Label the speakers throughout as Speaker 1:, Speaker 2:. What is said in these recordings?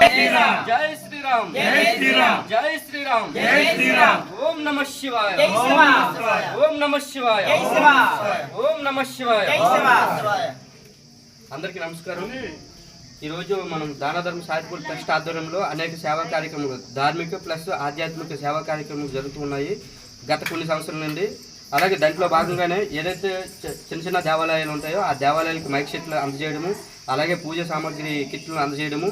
Speaker 1: జై శ్రీరామ్.
Speaker 2: జై శ్రీరామ్.
Speaker 1: జై శ్రీరామ్.
Speaker 2: జై శ్రీరామ్.
Speaker 1: ఓం నమ శివాయ. ఓం నమ శివాయ. ఓం నమ శివాయ.
Speaker 2: జై శివాయ
Speaker 1: అందరికీ నమస్కారం. ఈరోజు మనం దాన ధర్మ సాహిత్య ట్రస్ట్ ఆధ్వర్యంలో అనేక సేవా కార్యక్రమాలు ధార్మిక ప్లస్ ఆధ్యాత్మిక సేవా కార్యక్రమాలు జరుగుతున్నాయి గత కొన్ని సంవత్సరాల నుండి. అలాగే దాంట్లో భాగంగానే ఏదైతే చిన్న చిన్న దేవాలయాలు ఉంటాయో ఆ దేవాలయాలకు మైక్ సెట్లు అందజేయడము అలాగే పూజ సామాగ్రి కిట్లను అందజేయడము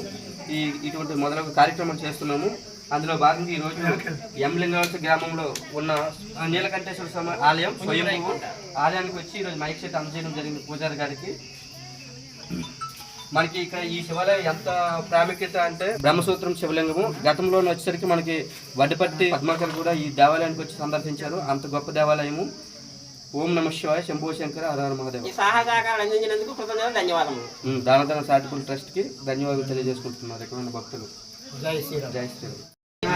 Speaker 1: ఈ ఇటువంటి మొదలగు కార్యక్రమాలు చేస్తున్నాము. అందులో భాగంగా ఈరోజు ఎం గ్రామంలో ఉన్న నీలకంఠేశ్వర స్వామి ఆలయం స్వయం ఆలయానికి వచ్చి ఈరోజు మైక్ సెట్ అందజేయడం జరిగింది పూజారి గారికి. మనకి ఇక్కడ ఈ శివాలయం ఎంత ప్రాముఖ్యత అంటే బ్రహ్మసూత్రం శివలింగము. గతంలో వచ్చేసరికి మనకి వడ్డపట్టి పద్మాకర్ కూడా ఈ దేవాలయానికి వచ్చి సందర్శించారు. అంత గొప్ప దేవాలయము. ఓం నమ శివాయ శంభో శంకర హర మహాదేవ.
Speaker 3: ఈ సహాయ సహకారాలు అందించినందుకు కృతజ్ఞతలు ధన్యవాదములు.
Speaker 1: ఉమ్, దానధన చారిటబుల్ ట్రస్ట్కి ధన్యవాదాలు తెలియజేసుకుంటున్నారు ఇక్కడ ఉన్న భక్తులు.
Speaker 2: జై శ్రీరామ్.
Speaker 1: జై శ్రీరామ్.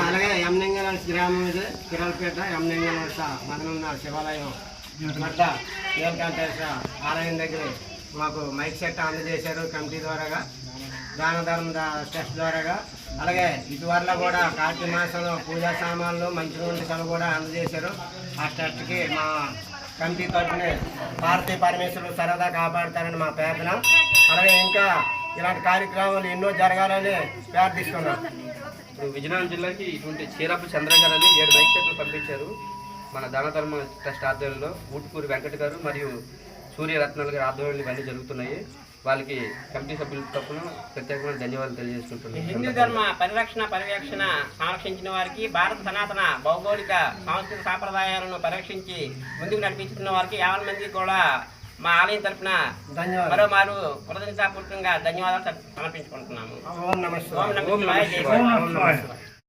Speaker 3: అలాగే ఎంలింగనల్స్ గ్రామం ఇది కిరల్పేట ఎంలింగనల్స మదనున్న శివాలయం మడ్డ నీలకంఠేశ్వర ఆలయం దగ్గర మాకు మైక్ సెట్ అందజేశారు కమిటీ ద్వారాగా దాన ధర్మ ట్రస్ట్ ద్వారాగా. అలాగే ఇటీవల కూడా కార్తీక మాసంలో పూజా సామాన్లు మంచి వంటకాలు కూడా అందజేశారు. ఆ ట్రస్ట్కి మా కమిటీ తరఫున భారతీయ పరమేశ్వరులు సరదా కాపాడతారని మా ప్రార్థన. అలాగే ఇంకా ఇలాంటి కార్యక్రమాలు ఎన్నో జరగాలని ప్రార్థిస్తున్నాం.
Speaker 1: ఇప్పుడు విజయనగరం జిల్లాకి ఇటువంటి చీరపు చంద్రగారు అని ఏడు బైక్ సెట్లు పంపించారు. మన దానధర్మ ట్రస్ట్ ఆధ్వర్యంలో ఊటుకూరి వెంకట గారు మరియు సూర్యరత్నాల గారి ఆధ్వర్యంలో ఇవన్నీ జరుగుతున్నాయి. వాళ్ళకి కమిటీ సభ్యుల తరఫున ప్రత్యేకమైన ధన్యవాదాలు
Speaker 3: హిందూ
Speaker 1: తెలియజేసుకుంటున్నాను
Speaker 3: ధర్మ పరిరక్షణ పర్యవేక్షణ సంరక్షించిన వారికి భారత సనాతన భౌగోళిక సాంస్కృతిక సాంప్రదాయాలను పరిరక్షించి ముందుకు నడిపించుతున్న వారికి యాభై మందికి కూడా మా ఆలయం తరఫున మరో మారు కృతజ్ఞతాపూర్వకంగా ధన్యవాదాలు సమర్పించుకుంటున్నాము.
Speaker 2: ఓం నమ